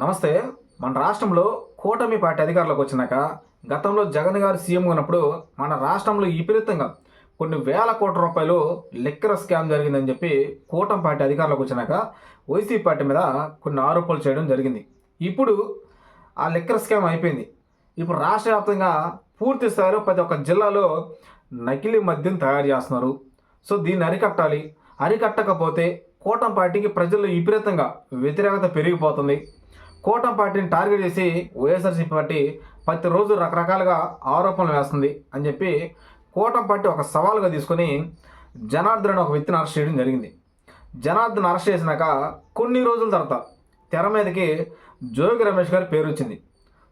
నమస్తే మన రాష్ట్రంలో కూటమి పార్టీ అధికారులకు వచ్చినాక గతంలో జగన్ గారు సీఎం ఉన్నప్పుడు మన రాష్ట్రంలో విపరీతంగా కొన్ని వేల కోట్ల రూపాయలు లెక్కర స్కామ్ జరిగిందని చెప్పి కూటమి పార్టీ అధికారులకు వచ్చినాక వైసీపీ పార్టీ మీద కొన్ని ఆరోపణలు చేయడం జరిగింది. ఇప్పుడు ఆ లెక్కర స్కామ్ అయిపోయింది. ఇప్పుడు రాష్ట్ర వ్యాప్తంగా పూర్తి స్థాయిలో ప్రతి ఒక్క జిల్లాలో నకిలీ మద్యం తయారు చేస్తున్నారు. సో దీన్ని అరికట్టాలి. అరికట్టకపోతే కూటమి పార్టీకి ప్రజల్లో విపరీతంగా వ్యతిరేకత పెరిగిపోతుంది. కూటమి పార్టీని టార్గెట్ చేసి వైఎస్ఆర్సీపీ పార్టీ ప్రతిరోజు రకరకాలుగా ఆరోపణలు వేస్తుంది అని చెప్పి కూటమి పార్టీ ఒక సవాల్గా తీసుకొని జనార్దన్ ఒక వ్యక్తిని అరెస్ట్ చేయడం జరిగింది. జనార్దన్ అరెస్ట్ చేసినాక కొన్ని రోజుల తర్వాత తెర మీదకి జోగి రమేష్ గారి పేరు వచ్చింది.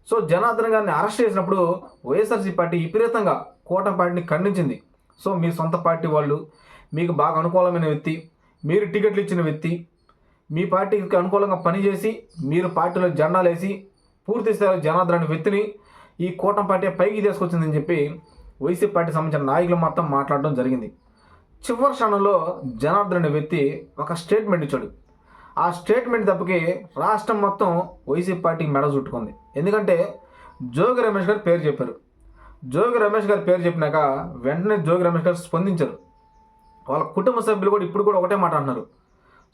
సో జనార్దన్ గారిని అరెస్ట్ చేసినప్పుడు వైఎస్ఆర్సీ పార్టీ విపరీతంగా కూటమి పార్టీని ఖండించింది. సో మీ సొంత పార్టీ వాళ్ళు మీకు బాగా అనుకూలమైన వ్యక్తి మీరు టికెట్లు ఇచ్చిన వ్యక్తి మీ పార్టీకి అనుకూలంగా పనిచేసి మీరు పార్టీలో జెండాలు వేసి పూర్తి స్థాయిలో జనార్దన్ వ్యక్తిని ఈ కూటమి పార్టీ పైకి తీసుకొచ్చిందని చెప్పి వైసీపీ పార్టీ సంబంధించిన నాయకులు మొత్తం మాట్లాడడం జరిగింది. చివరి క్షణంలో జనార్దన్ అనే వ్యక్తి ఒక స్టేట్మెంట్ ఇచ్చాడు. ఆ స్టేట్మెంట్ తప్పకి రాష్ట్రం మొత్తం వైసీపీ పార్టీకి మెడ చుట్టుకుంది. ఎందుకంటే జోగి రమేష్ గారు పేరు చెప్పారు. జోగి రమేష్ గారు పేరు చెప్పినాక వెంటనే జోగి రమేష్ గారు స్పందించారు. వాళ్ళ కుటుంబ సభ్యులు కూడా ఇప్పుడు కూడా ఒకటే మాట అంటున్నారు.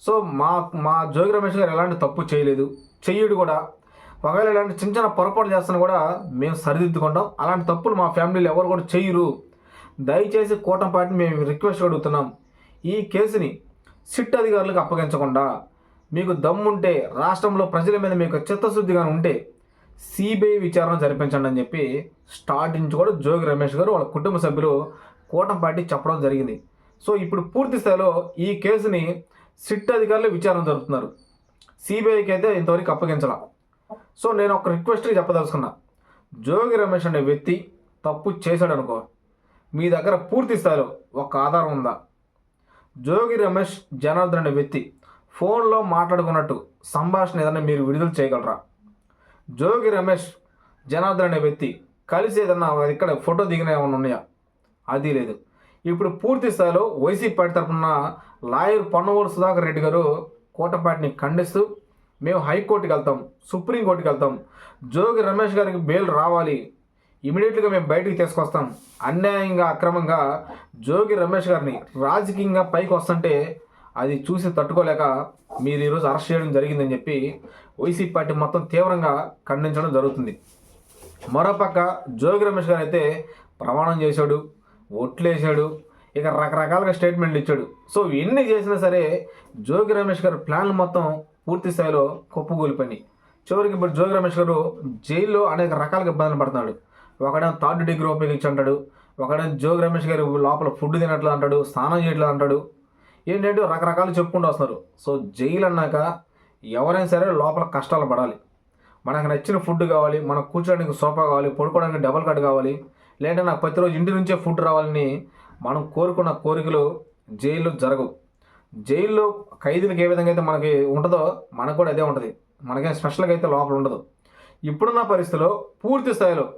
సో మా మా జోగి రమేష్ గారు ఎలాంటి తప్పు చేయలేదు. చెయ్యడు కూడా. ఒకవేళ ఇలాంటి చిన్న చిన్న పొరపాటు చేస్తున్నా కూడా మేము సరిదిద్దుకుంటాం. అలాంటి తప్పులు మా ఫ్యామిలీలో ఎవరు కూడా చేయరు. దయచేసి కూటమి పార్టీ మేము రిక్వెస్ట్ అడుగుతున్నాం. ఈ కేసుని సిట్ అధికారులకు అప్పగించకుండా మీకు దమ్ముంటే రాష్ట్రంలో ప్రజల మీద మీకు చిత్తశుద్ధిగా ఉంటే సిబిఐ విచారణ జరిపించండి అని చెప్పి స్టార్ట్ నుంచి కూడా జోగి రమేష్ గారు వాళ్ళ కుటుంబ సభ్యులు కూటమి పార్టీ చెప్పడం జరిగింది. సో ఇప్పుడు పూర్తి స్థాయిలో ఈ కేసుని సిట్ అధికారులు విచారణ జరుపుతున్నారు. సిబిఐకి అయితే ఇంతవరకు అప్పగించాల. సో నేను ఒక రిక్వెస్ట్ చెప్పదలుచుకున్నా. జోగి రమేష్ అనే వ్యక్తి తప్పు చేశాడు అనుకో మీ దగ్గర పూర్తి స్థాయిలో ఒక ఆధారం ఉందా? జోగి రమేష్ జనార్దన్ అనే వ్యక్తి ఫోన్లో మాట్లాడుకున్నట్టు సంభాషణ ఏదైనా మీరు విడుదల చేయగలరా? జోగి రమేష్ జనార్దన్ అనే వ్యక్తి కలిసి ఏదన్నా ఇక్కడ ఫోటో దిగిన ఏమైనా ఉన్నాయా? అది లేదు. ఇప్పుడు పూర్తి స్థాయిలో వైసీపీ పార్టీ తరఫున లాయర్ పొన్నవూరు సుధాకర్ రెడ్డి గారు కోటపాటిని ఖండిస్తూ మేము హైకోర్టుకి వెళ్తాం సుప్రీంకోర్టుకి వెళ్తాం. జోగి రమేష్ గారికి బెయిల్ రావాలి. ఇమీడియట్గా మేము బయటికి తీసుకొస్తాం. అన్యాయంగా అక్రమంగా జోగి రమేష్ గారిని రాజకీయంగా పైకి వస్తుంటే అది చూసి తట్టుకోలేక మీరు ఈరోజు అరెస్ట్ చేయడం జరిగిందని చెప్పి వైసీపీ పార్టీ మొత్తం తీవ్రంగా ఖండించడం జరుగుతుంది. మరోపక్క జోగి రమేష్ గారు అయితే ప్రమాణం చేశాడు. ఒట్లేసాడు ఇక రకరకాలుగా స్టేట్మెంట్లు ఇచ్చాడు. సో ఎన్ని చేసినా సరే జోగి రమేష్ గారి ప్లాన్లు మొత్తం పూర్తి స్థాయిలో కుప్పగూలిపోయినాయి చివరికి ఇప్పుడు జోగి రమేష్ గారు జైల్లో అనేక రకాలుగా ఇబ్బందులు పడుతున్నాడు. ఒకడేమో థర్డ్ డిగ్రీ ఉపయోగించి అంటాడు. ఒకడేమో జోగి రమేష్ గారు లోపల ఫుడ్ తినట్లు అంటాడు స్నానం చేయట్లు అంటాడు. ఏంటంటే రకరకాలు చెప్పుకుంటూ వస్తున్నారు. సో జైలు అన్నాక ఎవరైనా సరే లోపల కష్టాలు పడాలి. మనకు నచ్చిన ఫుడ్ కావాలి మనకు కూర్చోడానికి సోఫా కావాలి పడుకోవడానికి డబల్ కట్ కావాలి లేదంటే నాకు ప్రతిరోజు ఇంటి నుంచే ఫుడ్ రావాలని మనం కోరుకున్న కోరికలు జైల్లో జరగవు. జైల్లో ఖైదీలకు ఏ విధంగా అయితే మనకి ఉంటుందో మనకు కూడా అదే ఉంటుంది. మనకేం స్పెషల్గా అయితే లోపల ఉండదు. ఇప్పుడున్న పరిస్థితిలో పూర్తి స్థాయిలో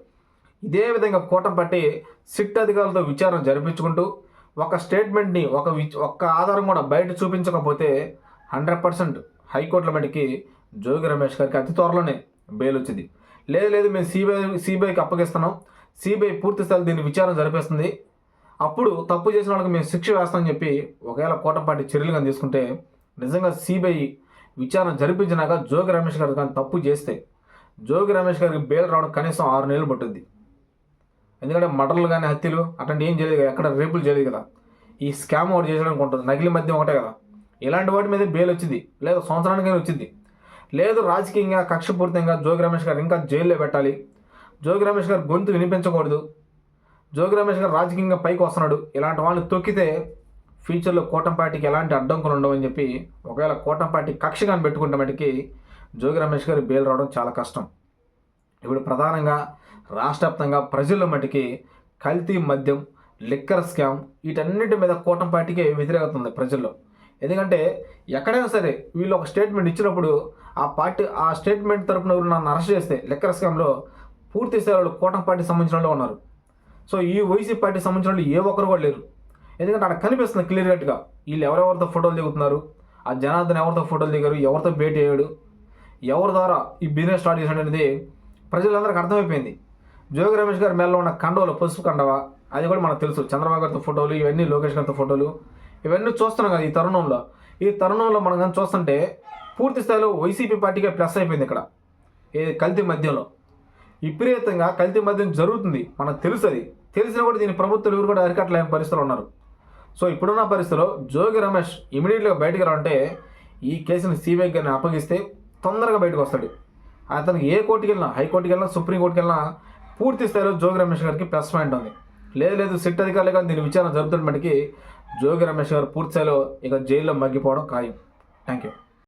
ఇదే విధంగా కూటం పట్టి సిట్ అధికారులతో విచారణ జరిపించుకుంటూ ఒక స్టేట్మెంట్ని ఒక విచ్- ఒక్క ఆధారం కూడా బయట చూపించకపోతే హండ్రెడ్ పర్సెంట్ హైకోర్టుల మటుకి జోగి రమేష్ గారికి అతి త్వరలోనే బెయిల్ వచ్చింది. లేదు లేదు మేము సిబిఐ సిబిఐకి అప్పగిస్తున్నాం. సిబిఐ పూర్తి స్థాయిలో దీన్ని విచారణ జరిపిస్తుంది. అప్పుడు తప్పు చేసిన వాళ్ళకి మేము శిక్ష వేస్తామని చెప్పి ఒకవేళ కోటపాటి చర్యలు కానీ తీసుకుంటే నిజంగా సిబిఐ విచారణ జరిపించినాక జోగి రమేష్ గారు కానీ తప్పు చేస్తే జోగి రమేష్ గారికి బెయిల్ రావడం కనీసం ఆరు నెలలు పట్టుద్ది. ఎందుకంటే మటర్లు కానీ హత్యలు అట్లాంటి ఏం చేయలేదు కదా ఎక్కడ రేపులు చేయలేదు కదా. ఈ స్కామ్ ఒకటి చేయడానికి ఉంటుంది నకిలీ మధ్య ఒకటే కదా. ఇలాంటి వాటి మీద బెయిల్ వచ్చింది లేదా సంవత్సరానికైనా వచ్చింది లేదు రాజకీయంగా కక్షపూరితంగా జోగి రమేష్ గారు ఇంకా జైల్లో పెట్టాలి. జోగి రమేష్ గారు గొంతు వినిపించకూడదు. జోగి రమేష్ గారు రాజకీయంగా పైకి వస్తున్నాడు. ఇలాంటి వాళ్ళని తొక్కితే ఫ్యూచర్లో కూటమి పార్టీకి ఎలాంటి అడ్డంకులు ఉండవని చెప్పి ఒకవేళ కూటమి పార్టీ కక్ష కానీ పెట్టుకుంటే మటుకి జోగి రమేష్ గారు బెయిల్ రావడం చాలా కష్టం. ఇప్పుడు ప్రధానంగా రాష్ట్ర వ్యాప్తంగా ప్రజల్లో మటుకి కల్తీ మద్యం లిక్కర్ స్కామ్ వీటన్నిటి మీద కూటమి పార్టీకి వ్యతిరేకత ఉంది ప్రజల్లో. ఎందుకంటే ఎక్కడైనా సరే వీళ్ళు ఒక స్టేట్మెంట్ ఇచ్చినప్పుడు ఆ పార్టీ ఆ స్టేట్మెంట్ తరపున నన్ను అరెస్ట్ చేస్తే లిక్కర్ స్కామ్లో పూర్తి స్థాయిలో కూటమి పార్టీ సంబంధించిన వాళ్ళు ఉన్నారు. సో ఈ వైసీపీ పార్టీ సంబంధించిన వాళ్ళు ఏ ఒక్కరు కూడా లేరు. ఎందుకంటే అక్కడ కనిపిస్తుంది క్లియర్ కట్గా వీళ్ళు ఎవరెవరితో ఫోటోలు దిగుతున్నారు ఆ జనార్దన్ ఎవరితో ఫోటోలు దిగారు ఎవరితో భేటీ అయ్యాడు ఎవరి ద్వారా ఈ బిజినెస్ స్టార్ట్ చేశాడు అనేది ప్రజలందరికీ అర్థమైపోయింది. జోగి రమేష్ గారి మెడలో ఉన్న కండవలు పసుపు కండవ? అది కూడా మనకు తెలుసు. చంద్రబాబు గారితో ఫోటోలు ఇవన్నీ లోకేష్ గారితో ఫోటోలు. ఇవన్నీ చూస్తున్నాం కదా ఈ తరుణంలో. ఈ తరుణంలో మనం కానీ చూస్తుంటే పూర్తి స్థాయిలో వైసీపీ పార్టీగా ప్లస్ అయిపోయింది ఇక్కడ. ఏ కల్తీ మధ్యలో విపరీతంగా కల్తీ మద్యం జరుగుతుంది. మనకు తెలుసు అది తెలిసినా కూడా దీని ప్రభుత్వాలు ఎవరు కూడా అరికట్టలేని పరిస్థితులు ఉన్నారు. సో ఇప్పుడున్న పరిస్థితిలో జోగి రమేష్ ఇమీడియట్గా బయటకు రావంటే ఈ కేసుని సిబిఐ గారిని అప్పగిస్తే తొందరగా బయటకు వస్తాడు. అతనికి ఏ కోర్టుకి వెళ్ళినా హైకోర్టుకి వెళ్ళినా సుప్రీంకోర్టుకి వెళ్ళినా పూర్తి స్థాయిలో జోగి రమేష్ గారికి ప్లస్ పాయింట్ ఉంది. లేదు లేదు సిట్ అధికారులు కానీ దీని విచారణ జరుగుతున్న మటుకి జోగి రమేష్ గారు పూర్తి స్థాయిలో ఇక జైల్లో మగ్గిపోవడం ఖాయం. Thank you